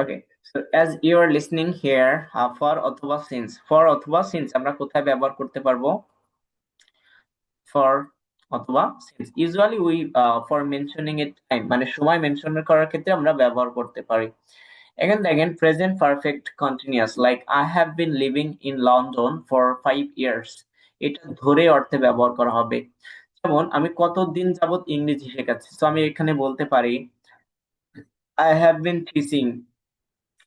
Okay so as you are listening here for অথবা since for অথবা since আমরা কোথায় ব্যবহার করতে পারব? ফর অথবা since usually we for mentioning a time মানে সময় মেনশন করার ক্ষেত্রে আমরা ব্যবহার করতে পারি। এখানে দেখেন present perfect continuous like I have been living in London for five years এটা ধরে অর্থে ব্যবহার করা হবে। যেমন, আমি কতদিন যাবত ইংরেজি শেখাচ্ছি? তো আমি এখানে বলতে পারি I have been teaching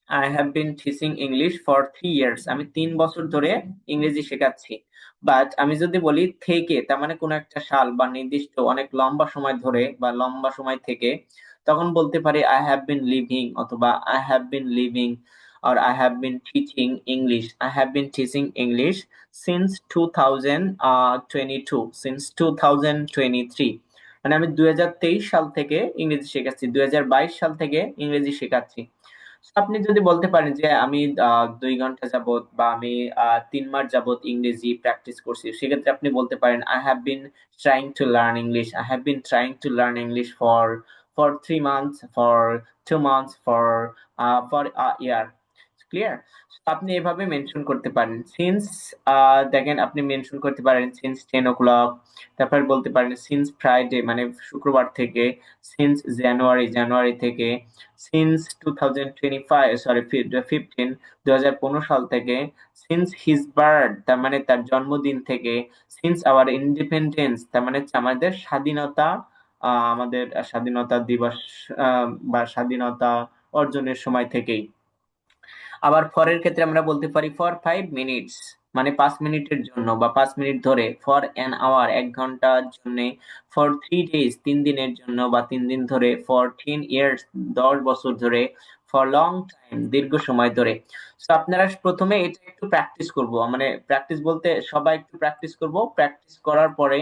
I have been teaching English for three years আমি তিন বছর ধরে ইংরেজি শেখাচ্ছি বাট আমি যদি বলি থেকে তার মানে কোনো একটা সাল বা নির্দিষ্ট অনেক লম্বা সময় ধরে বা লম্বা সময় থেকে তখন বলতে পারি আই হ্যাভ বিন লিভিং অথবা I have been living or I have been teaching English. I have been teaching English since 2022, since 2023. মানে আমি দুই সাল থেকে ইংরেজি শেখাচ্ছি দুই হাজার বাইশ সাল থেকে ইংরেজি শেখাচ্ছি আপনি যদি বলতে পারেন যে আমি দুই ঘণ্টা যাবৎ বা আমি তিন মাস যাবত ইংরেজি প্র্যাকটিস করছি, সেক্ষেত্রে আপনি বলতে পারেন I have been trying to learn English I have been trying to learn English for for three months for two months for for year clear আপনি এভাবে মেনশন করতে পারেন। সিন্স দেখেন আপনি মেনশন করতে পারেন সিন্স টেন ও ক্লক তারপর বলতে পারেন সিন্স ফ্রাইডে মানে শুক্রবার থেকে সিন্স জানুয়ারি জানুয়ারি থেকে since two thousand twenty five sorry fifteen দু হাজার পনেরো সাল থেকে সিন্স হিজ বার্থ তার মানে তার জন্মদিন থেকে সিন্স আওয়ার ইন্ডিপেন্ডেন্স তার মানে আমাদের স্বাধীনতা আমাদের স্বাধীনতা দিবস বা স্বাধীনতা অর্জনের সময় থেকেই। আবার ফরের ক্ষেত্রে আমরা বলতে পারি ফর ফাইভ মিনিটস মানে পাঁচ মিনিটের জন্য বা পাঁচ মিনিট ধরে ফর অ্যান আওয়ার এক ঘণ্টার জন্য ফর থ্রি ডেজ তিন দিনের জন্য বা তিন দিন ধরে ফর টেন ইয়ার্স দশ বছর ধরে ফর লং টাইম দীর্ঘ সময় ধরে। সো আপনারা প্রথমে এটা একটু প্র্যাকটিস করব। মানে প্র্যাকটিস বলতে সবাই একটু প্র্যাকটিস করব। প্র্যাকটিস করার পরে